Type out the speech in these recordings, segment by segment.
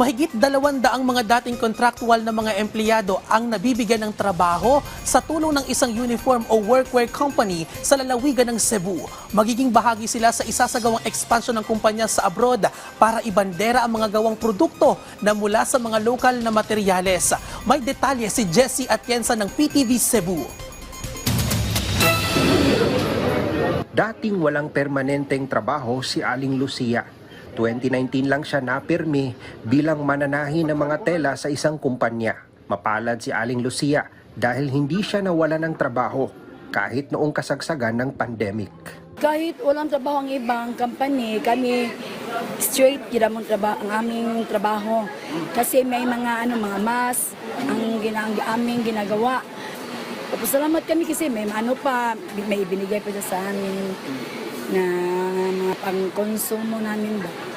Mahigit dalawandaang mga dating contractual na mga empleyado ang nabibigyan ng trabaho sa tulong ng isang uniform o workwear company sa lalawigan ng Cebu. Magiging bahagi sila sa isasagawang expansion ng kumpanya sa abroad para ibandera ang mga gawang produkto na mula sa mga lokal na materyales. May detalye si Jesse Atienza ng PTV Cebu. Dating walang permanenteng trabaho si Aling Lucia. 2019 lang siya napirmi bilang mananahi ng mga tela sa isang kumpanya. Mapalad si Aling Lucia dahil hindi siya nawala ng trabaho kahit noong kasagsagan ng pandemic. Kahit walang trabaho ang ibang company, kami straight gila mo trabaho ang aming trabaho. Kasi may mga ano mga mas ang, gina, ang aming ginagawa. Tapos salamat kami kasi may ano pa, may ibinigay pa sa amin na mga pangkonsumo namin ba.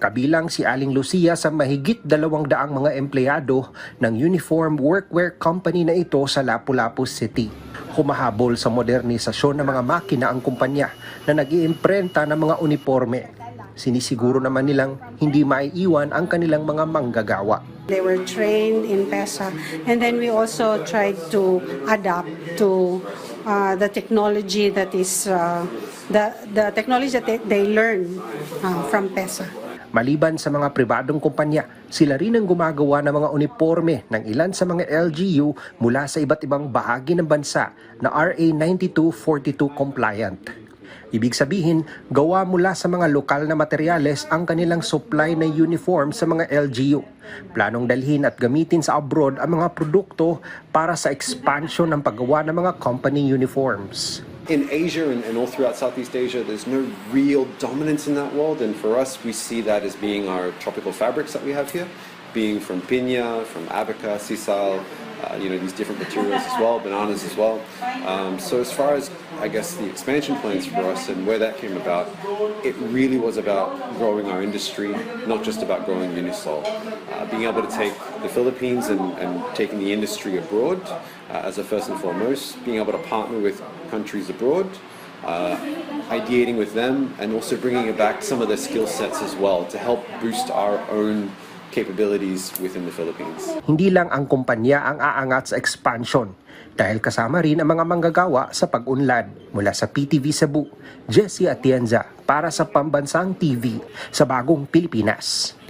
Kabilang si Aling Lucia sa mahigit dalawang daang mga empleyado ng uniform workwear company na ito sa Lapu-Lapu City. Humahabol sa modernisasyon ng mga makina ang kumpanya na nag-iimprenta ng mga uniforme. Sinisiguro naman nilang hindi maiiwan ang kanilang mga manggagawa. They were trained in PESA, and then we also tried to adapt to uh, the technology that is uh, the the technology that they, they learn uh, from PESA. Maliban sa mga pribadong kumpanya, sila rin ang gumagawa ng mga uniforme ng ilan sa mga LGU mula sa iba't ibang bahagi ng bansa na RA 9242 compliant. Ibig sabihin, gawa mula sa mga lokal na materyales ang kanilang supply na uniform sa mga LGU. Planong dalhin at gamitin sa abroad ang mga produkto para sa expansion ng paggawa ng mga company uniforms. In Asia and, and all throughout Southeast Asia, there's no real dominance in that world. And for us, we see that as being our tropical fabrics that we have here, being from piña, from abaca, sisal, uh, you know, these different materials as well, bananas as well. Um, so as far as, I guess, the expansion plans for us and where that came about, it really was about growing our industry, not just about growing Unisol. Uh, being able to take the Philippines and, and taking the industry abroad uh, as a first and foremost, being able to partner with countries abroad, uh, ideating with them, and also bringing back some of their skill sets as well to help boost our own capabilities within the Philippines. Hindi lang ang kumpanya ang aangat sa expansion dahil kasama rin ang mga manggagawa sa pag-unlad mula sa PTV Cebu, Jesse Atienza para sa Pambansang TV sa Bagong Pilipinas.